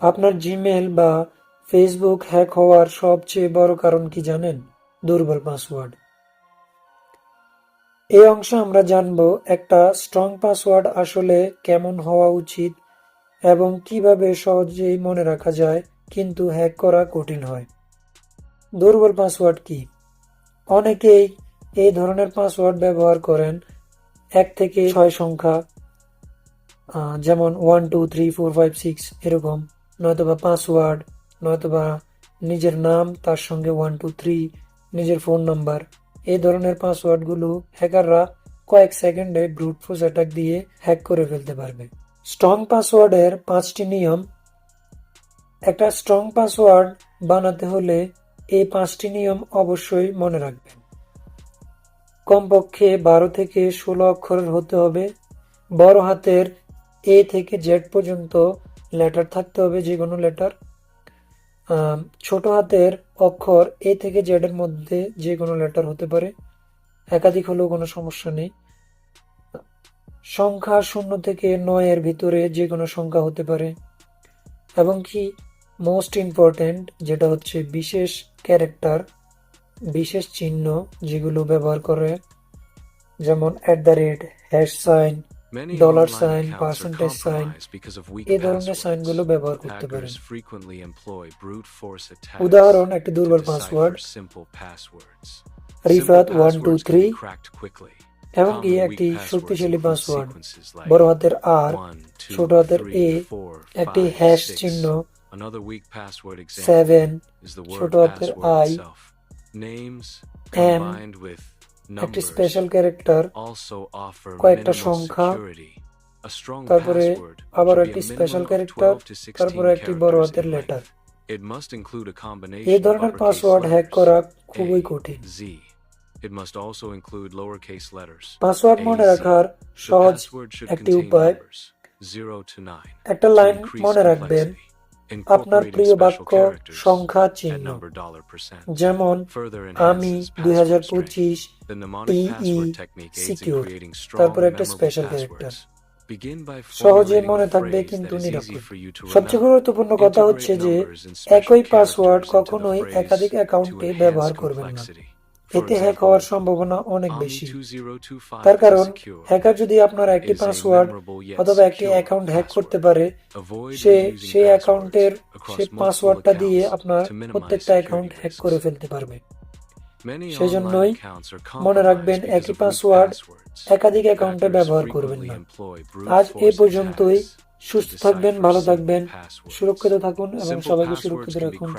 আপনার জিমেল বা Facebook hack হওয়ার সবচেয়ে বড় কারণ কি জানেন? দুর্বল পাসওয়ার্ড এই অংশে আমরা জানব একটা স্ট্রং পাসওয়ার্ড আসলে কেমন হওয়া উচিত এবং কীভাবে সহজেই মনে রাখা যায়, কিন্তু হ্যাক করা কঠিন হয়। দুর্বল পাসওয়ার্ড কি? অনেকেই এই ধরনের পাসওয়ার্ড ব্যবহার করেন, এক থেকে ছয় সংখ্যা যেমন one two three four five six এরকম। নয়তোবা পাসওয়ার্ড, নয়তোবা নিজের নাম, তার সঙ্গে ওয়ান টু থ্রি নিজের ফোন নাম্বার এই ধরনের পাসওয়ার্ডগুলো হ্যাকাররা কয়েক সেকেন্ডে ব্রুট ফোর্স অ্যাটাক দিয়ে হ্যাক করে ফেলতে পারবে। স্ট্রং পাসওয়ার্ডের পাঁচটি নিয়ম। একটা স্ট্রং পাসওয়ার্ড বানাতে হলে এই পাঁচটি নিয়ম অবশ্যই মনে রাখবেন। কমপক্ষে বারো থেকে ষোলো অক্ষরের হতে হবে। বড় হাতের এ থেকে জেড পর্যন্ত লেটার থাকতে হবে যে কোনো লেটার ছোট হাতের অক্ষর এ থেকে জেড এর মধ্যে যে কোনো লেটার হতে পারে। একাধিক হলেও কোনো সমস্যা নেই। সংখ্যা শূন্য থেকে নয়ের ভিতরে যে কোনো সংখ্যা হতে পারে। এবং কি মোস্ট ইম্পর্ট্যান্ট যেটা হচ্ছে বিশেষ ক্যারেক্টার বিশেষ চিহ্ন যেগুলো ব্যবহার করে, যেমন at the rate hash sign Compromised because of weak এই ধরনের. সাইনগুলো ব্যবহার করতে পারেন উদাহরণ একটি দুর্বল password. Rifat one two three. এবং কি Common একটি শক্তিশালী পাসওয়ার্ড বড় হাতের আর ছোট হাতের এ একটি হ্যাশ চিহ্ন সেভেন is the word ছোট হাতের password I, একটি স্পেশাল ক্যারেক্টার কয়েকটা সংখ্যা, তারপরে আবার একটি স্পেশাল ক্যারেক্টার 12 to 16 তারপরে একটি বড় হাতের লেটার. এই ধরনের পাসওয়ার্ড হ্যাক করা খুবই কঠিন It must also include lowercase letters. Password মনে রাখার সহজ password একটি উপায় numbers 0 to 9 একটা লাইন মনে রাখবেন আপনার প্রিয় বাক্য সংখ্যা চিহ্ন। যেমন আমি দুই হাজার তারপর একটা স্পেশাল ক্যারেক্টার সহজে মনে থাকবে কিন্তু সবচেয়ে গুরুত্বপূর্ণ কথা হচ্ছে যে একই পাসওয়ার্ড কখনোই একাধিক অ্যাকাউন্টে ব্যবহার করবেন না। এতে হ্যাক হওয়ার সম্ভাবনা অনেক বেশি। তার কারণ হ্যাকার যদি আপনার একটি পাসওয়ার্ড অথবা একটি অ্যাকাউন্ট হ্যাক করতে পারে সে সেই অ্যাকাউন্টের সেই পাসওয়ার্ডটা দিয়ে আপনার প্রত্যেকটা অ্যাকাউন্ট হ্যাক করে ফেলতে পারবে। সেজন্যই মনে রাখবেন একই পাসওয়ার্ড একাধিক অ্যাকাউন্টে ব্যবহার করবেন না। আজ এ পর্যন্তই। সুস্থ থাকবেন ভালো থাকবেন। সুরক্ষিত থাকুন এবং সবাইকে সুরক্ষিত রাখুন।